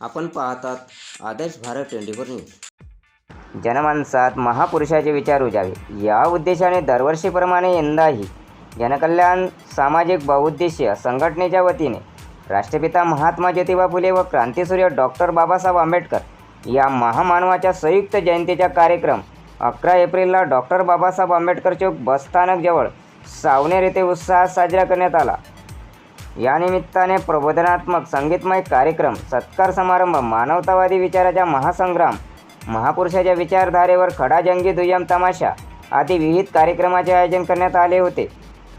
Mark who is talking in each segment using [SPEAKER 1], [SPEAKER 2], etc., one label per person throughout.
[SPEAKER 1] आपण पाहतात Adarsh Bharat twenty four news.
[SPEAKER 2] जनमानसात महापुरुषाचे विचार उजावे. या उद्देशाने दरवर्षीप्रमाणे यंदाही जनकल्याण सामाजिक बहुउद्देशीय संघटनेच्या वतीने राष्ट्रपिता महात्मा ज्योतिबा फुले व क्रांतीसूर्य डॉक्टर बाबासाहेब आंबेडकर या महामानवाच्या संयुक्त जयंतीचा कार्यक्रम अकरा एप्रिलला डॉक्टर बाबासाहेब आंबेडकर चौक बसस्थानकजवळ सावनेर येथे उत्साहात साजरा करण्यात आला. या निमित्ताने प्रबोधनात्मक संगीतमय कार्यक्रम सत्कार समारंभ मानवतावादी विचाराचा महासंग्राम महापुरुषाच्या विचारधारेवर खडाजंगी दुय्यम तमाशा आदी विविध कार्यक्रमाचे आयोजन करण्यात आले होते.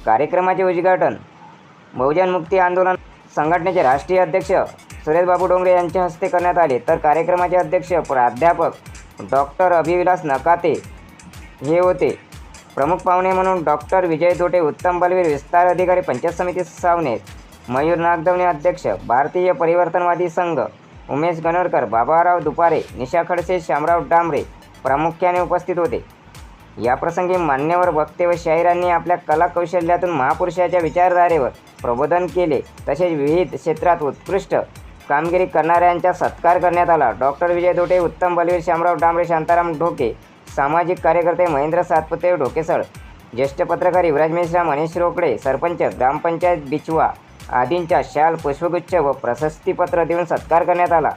[SPEAKER 2] कार्यक्रमाचे उद्घाटन बहुजन मुक्ती आंदोलन संघटनेचे राष्ट्रीय अध्यक्ष सुरेशबाबू डोंगरे यांच्या हस्ते करण्यात आले. तर कार्यक्रमाचे अध्यक्ष प्राध्यापक डॉक्टर अभिविलास नकाते हे होते. प्रमुख पाहुणे म्हणून डॉक्टर विजय दोटे उत्तम बलवीर विस्तार अधिकारी पंचायत समिती सावनेत मयूर नागदवणे अध्यक्ष भारतीय परिवर्तनवादी संघ उमेश गणोरकर बाबाराव दुपारे निशा खडसे श्यामराव डांबरे प्रामुख्याने उपस्थित होते. याप्रसंगी मान्यवर वक्ते व शाहिरांनी आपल्या कलाकौशल्यातून महापुरुषाच्या विचारधारेवर प्रबोधन केले. तसेच विविध क्षेत्रात उत्कृष्ट कामगिरी करणाऱ्यांचा सत्कार करण्यात आला. डॉक्टर विजय दोटे उत्तम बलवीर श्यामराव डांबरे शांताराम ढोके सामाजिक कार्यकर्ते महेंद्र सातपुते ढोकेसळ ज्येष्ठ पत्रकार युवराज मिश्रा मनीष रोकडे सरपंच ग्रामपंचायत बिचवा आदींच्या शाल पुष्पगुच्छ व प्रशस्तीपत्र देऊन सत्कार करण्यात आला.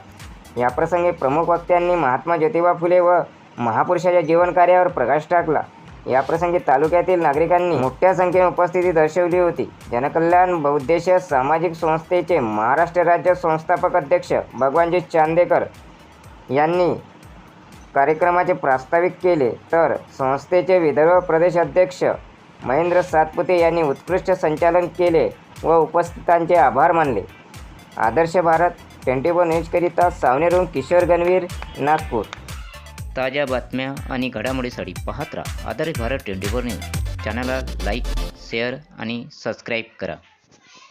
[SPEAKER 2] याप्रसंगी प्रमुख वक्त्यांनी महात्मा ज्योतिबा फुले व महापुरुषाच्या जीवनकार्यावर प्रकाश टाकला. याप्रसंगी तालुक्यातील नागरिकांनी मोठ्या संख्येने उपस्थिती दर्शवली होती. जनकल्याण बहुद्देशीय सामाजिक संस्थेचे महाराष्ट्र राज्य संस्थापक अध्यक्ष भगवानजी चांदेकर यांनी कार्यक्रमाचे प्रास्ताविक केले. तर संस्थेचे विदर्भ प्रदेश अध्यक्ष महेंद्र सातपुते यांनी उत्कृष्ट संचालन केले. व उपस्थितांचे आभार मानले. आदर्श भारत ट्वेंटी फोर न्यूजकरिता सावनेरून किशोर गणवीर नागपूर.
[SPEAKER 3] ताज्या बातम्या आणि घडामोडीसाठी पाहत राहा Adarsh Bharat twenty four news. चॅनलला लाईक शेअर आणि सबस्क्राईब करा.